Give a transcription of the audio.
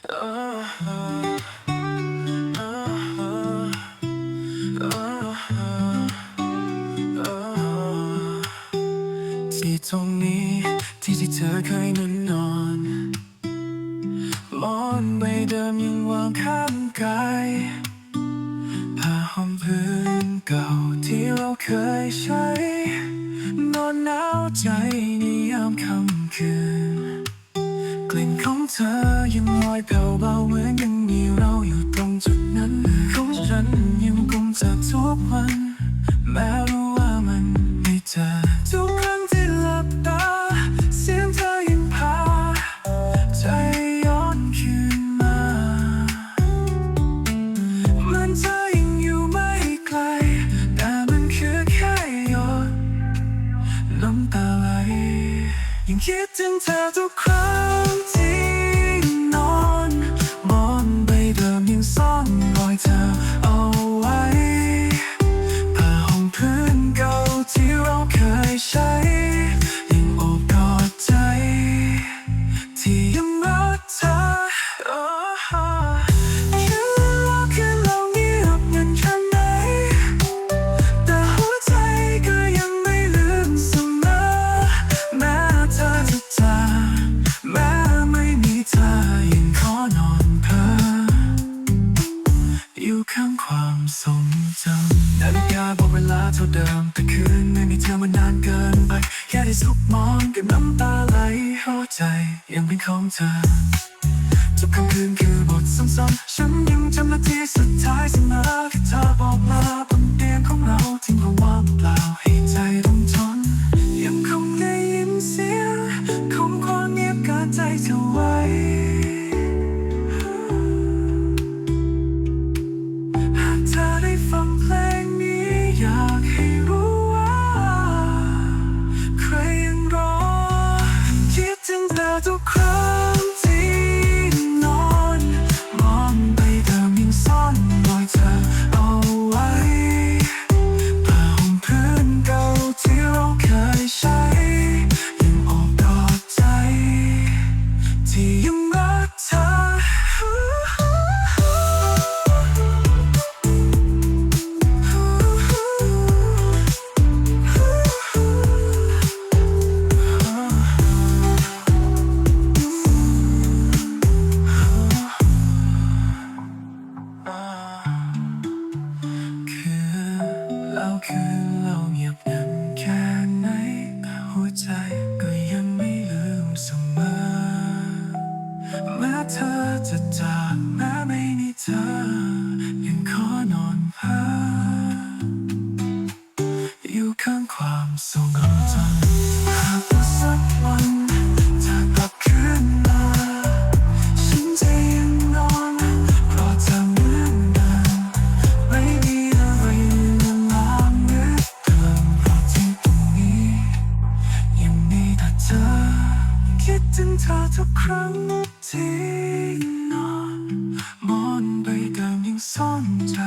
ที่ตรงนี้ที่ที่เธอเคยนอนนอนหมอนใบเดิมยังวางข้างกายผ้าห่มพื้นเก่าที่เราเคยใช้ นอนหนาวใจ ธอยังลอยแผ่วเบาเหมือนยังมีเราอยู่ตรงจุดนั้นของฉันยังคงจะทุกวัน แม้รู้ว่ามันไม่เจอทุกครั้งที่หลับตา เสียงเธอยังพา ใจย้อนคืนมามันเธอยังอยู่ไม่ไกล แต่มันคือแค่หยดน้ำตาไหลยังคิดถึงเธอทุกครั้ง เท่าเดิม แต่คืนไม่มีเธอมานานเกินไป แค่ได้สุกมองกับน้ำตาไหลหัวใจยังเป็นของเธอทุกค่ำคืนคือบทซ้ำๆฉันยังจำนาทีสุดท้ายเสมอที่เธอบอกมาบนเตียงของเราทิ้งเราว่างเปล่าให้ใจต้องทนยังคงได้ยินเสียงของความเงียบกาใจเธอไว้ อ มาแม้เธอจะจากแม้ไม่มีเธอ ถึงเธอทุกครั้งที่นอนมอนใบเดิมยังซ่อนใจ